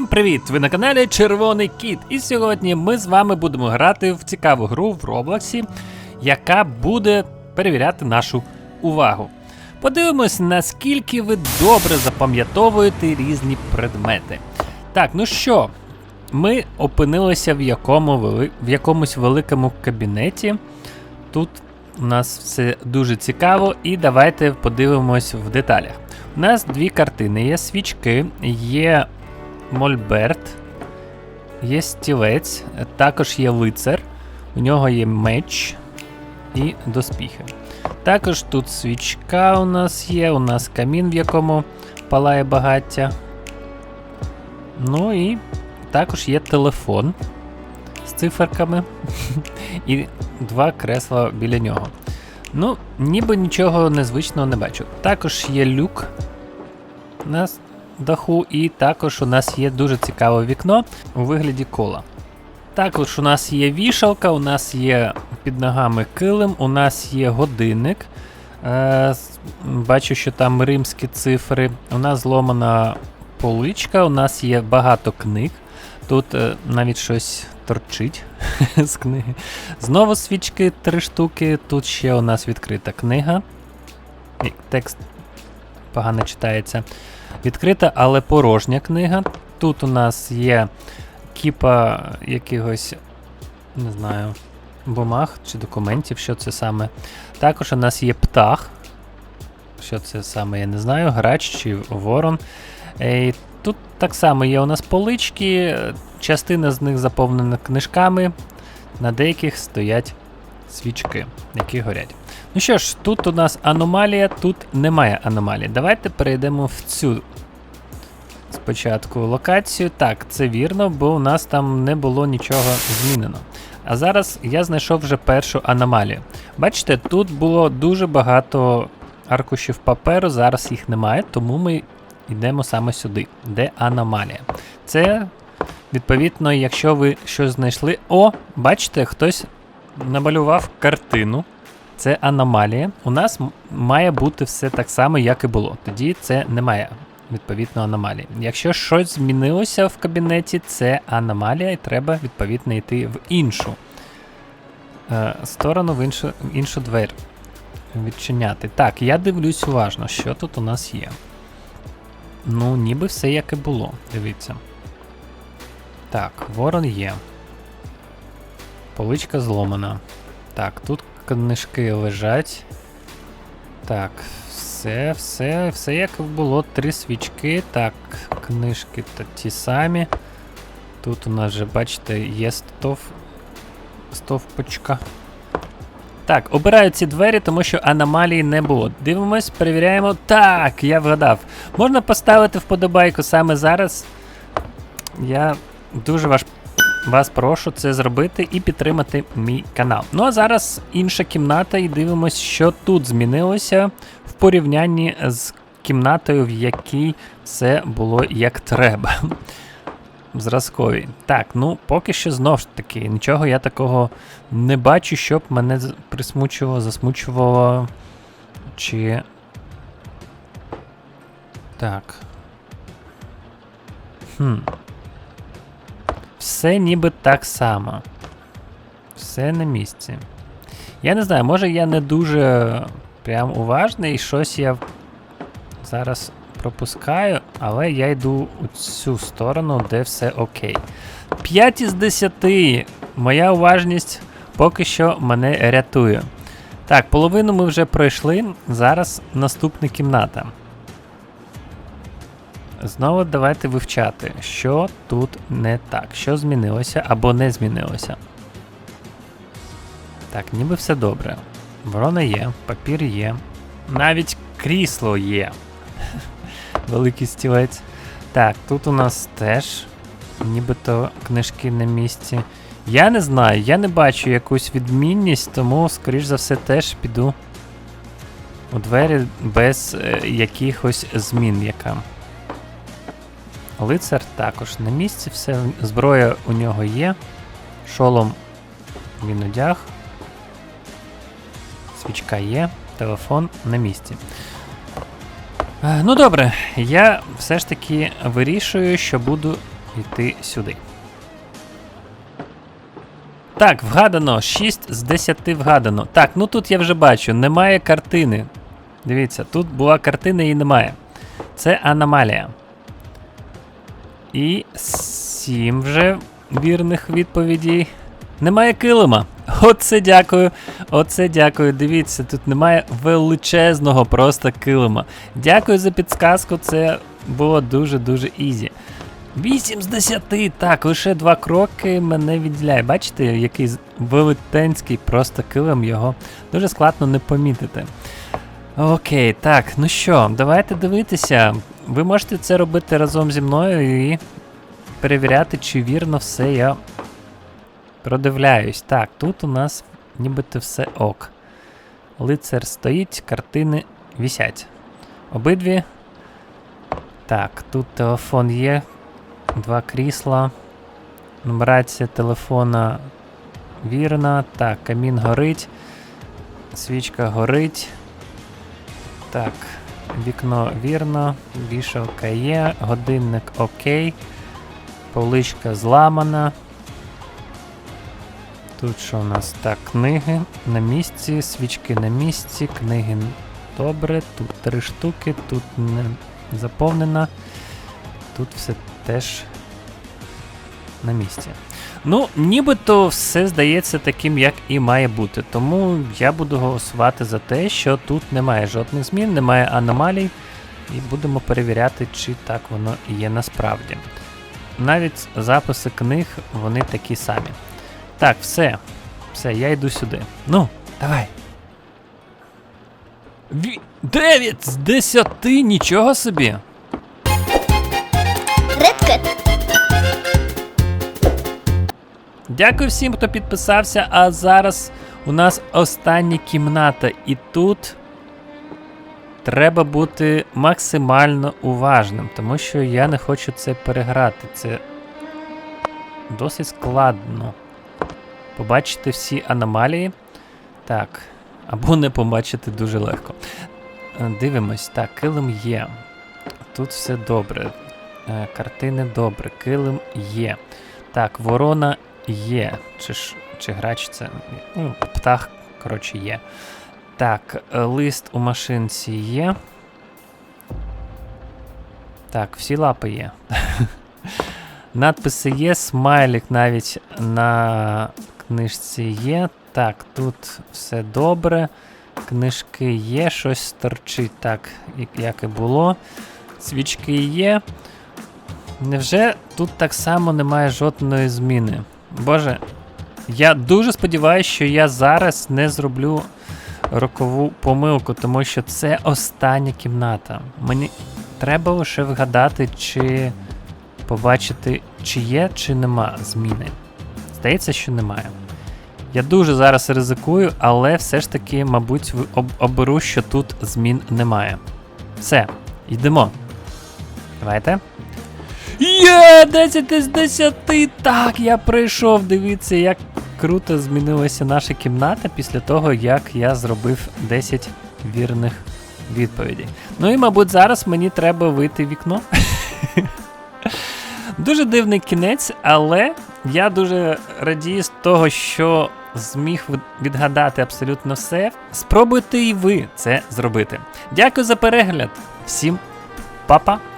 Всім привіт! Ви на каналі Червоний Кіт. І сьогодні ми з вами будемо грати в цікаву гру в Роблоксі, яка буде перевіряти нашу увагу. Подивимось, наскільки ви добре запам'ятовуєте різні предмети. Так, ну що, ми опинилися в, якому вели... в якомусь великому кабінеті. Тут у нас все дуже цікаво, і давайте подивимось в деталях. У нас дві картини: є свічки, є мольберт, є стілець, також є лицар, у нього є меч і доспіхи. Також тут свічка у нас є, у нас камін, в якому палає багаття. Ну і також є телефон з циферками і два кресла біля нього. Ну, ніби нічого незвичного не бачу. Також є люк на с- даху, і також у нас є дуже цікаве вікно у вигляді кола. Також у нас є вішалка, у нас є під ногами килим, у нас є годинник. Е, бачу, що там римські цифри. У нас зломана поличка, у нас є багато книг. Тут е, навіть щось торчить з книги. Знову свічки три штуки. Тут ще у нас відкрита книга. Текст погано читається. Відкрита, але порожня книга. Тут у нас є кіпа якихось, не знаю, бумаг чи документів, що це саме. Також у нас є птах. Що це саме, я не знаю, грач чи ворон. І тут так само є у нас полички, частина з них заповнена книжками, на деяких стоять свічки, які горять. Ну що ж, тут у нас аномалія, тут немає аномалії. Давайте перейдемо в цю спочатку локацію. Так, це вірно, бо у нас там не було нічого змінено. А зараз я знайшов вже першу аномалію. Бачите, тут було дуже багато аркушів паперу, зараз їх немає, тому ми йдемо саме сюди, де аномалія. Це, відповідно, якщо ви щось знайшли. О, бачите, хтось намалював картину. Це аномалія. У нас має бути все так само, як і було. Тоді це немає відповідно аномалії. Якщо щось змінилося в кабінеті, це аномалія, і треба відповідно йти в іншу е, сторону, в іншу, в іншу двері. Відчиняти. Так, я дивлюсь уважно, що тут у нас є. Ну, ніби все як і було. Дивіться. Так, ворон є. Поличка зломана. Так, тут книжки лежать. Так, все, все, все як було. Три свічки. Так, книжки та ті самі. Тут у нас же, бачите, є стов... стовпочка. Так, обираю ці двері, тому що аномалії не було. Дивимось, перевіряємо. Так, я вгадав. Можна поставити вподобайку саме зараз. Я дуже ваш, вас прошу це зробити і підтримати мій канал. Ну а зараз інша кімната, і дивимось, що тут змінилося в порівнянні з кімнатою, в якій все було як треба. Зразкові. Так, ну поки що знов ж таки, нічого я такого не бачу, щоб мене присмучувало, засмучувало. Чи. Так. Хм. Все ніби так само. Все на місці. Я не знаю, може я не дуже прям уважний щось я зараз пропускаю, але я йду у цю сторону, де все окей. 5 із 10. Моя уважність поки що мене рятує. Так, половину ми вже пройшли. Зараз наступна кімната. Знову давайте вивчати, що тут не так, що змінилося або не змінилося. Так, ніби все добре. Ворона є, папір є. Навіть крісло є. Великий стілець. Так, тут у нас теж нібито книжки на місці. Я не знаю, я не бачу якусь відмінність, тому, скоріш за все, теж піду у двері без е, якихось змін яка. Лицар також на місці, все. Зброя у нього є. Шолом він одяг. Свічка є, телефон на місці. Е, Ну добре, я все ж таки вирішую, що буду йти сюди. Так, вгадано. 6 з 10 вгадано. Так, ну тут я вже бачу, немає картини. Дивіться, тут була картина і немає. Це аномалія. І 7 вже вірних відповідей. Немає килима. Оце дякую. Оце дякую. Дивіться, тут немає величезного просто килима. Дякую за підсказку. Це було дуже-дуже ізі. 8 з 10. Так, лише два кроки мене відділяє. Бачите, який велетенський просто килим його дуже складно не помітити. Окей, так, ну що, давайте дивитися. Ви можете це робити разом зі мною і перевіряти, чи вірно все я продивляюсь. Так, тут у нас нібито все ок. Лицар стоїть, картини вісять. Обидві. Так, тут телефон є, два крісла. Нумерація телефона вірна. Так, камін горить. Свічка горить. Так, вікно вірно, вішалка є, годинник окей, поличка зламана. Тут що у нас? Так, книги на місці, свічки на місці, книги добре, тут три штуки, тут не заповнена. Тут все теж на місці. Ну, нібито все здається таким, як і має бути. Тому я буду голосувати за те, що тут немає жодних змін, немає аномалій, і будемо перевіряти, чи так воно є насправді. Навіть записи книг вони такі самі. Так, все. Все, я йду сюди. Ну, давай. Ві... 9 з 10, нічого собі. Редкет. Дякую всім, хто підписався. А зараз у нас остання кімната, і тут треба бути максимально уважним, тому що я не хочу це переграти. Це досить складно. Побачити всі аномалії. Так. Або не побачити дуже легко. Е, Дивимось, так, килим є. Тут все добре. Е, Картини добре, килим є. Так, ворона є. Чи, ж, чи грач це. Ну, птах, коротше, є. Так, е, лист у машинці є. Так, всі лапи є. Надписи є, смайлик навіть на книжці є. Так, тут все добре. Книжки є, щось торчить так, як і було. Свічки є. Невже тут так само немає жодної зміни? Боже, я дуже сподіваюся, що я зараз не зроблю рокову помилку, тому що це остання кімната. Мені треба лише вгадати, чи побачити, чи є, чи нема зміни. Здається, що немає. Я дуже зараз ризикую, але все ж таки, мабуть, оберу, що тут змін немає. Все, йдемо. Давайте. Є! 10 із 10! Так, я прийшов. Дивіться, як круто змінилася наша кімната після того, як я зробив 10 вірних відповідей. Ну і, мабуть, зараз мені треба вийти вікно. Дуже дивний кінець, але я дуже радію з того, що зміг відгадати абсолютно все. Спробуйте і ви це зробити. Дякую за перегляд. Всім па-па!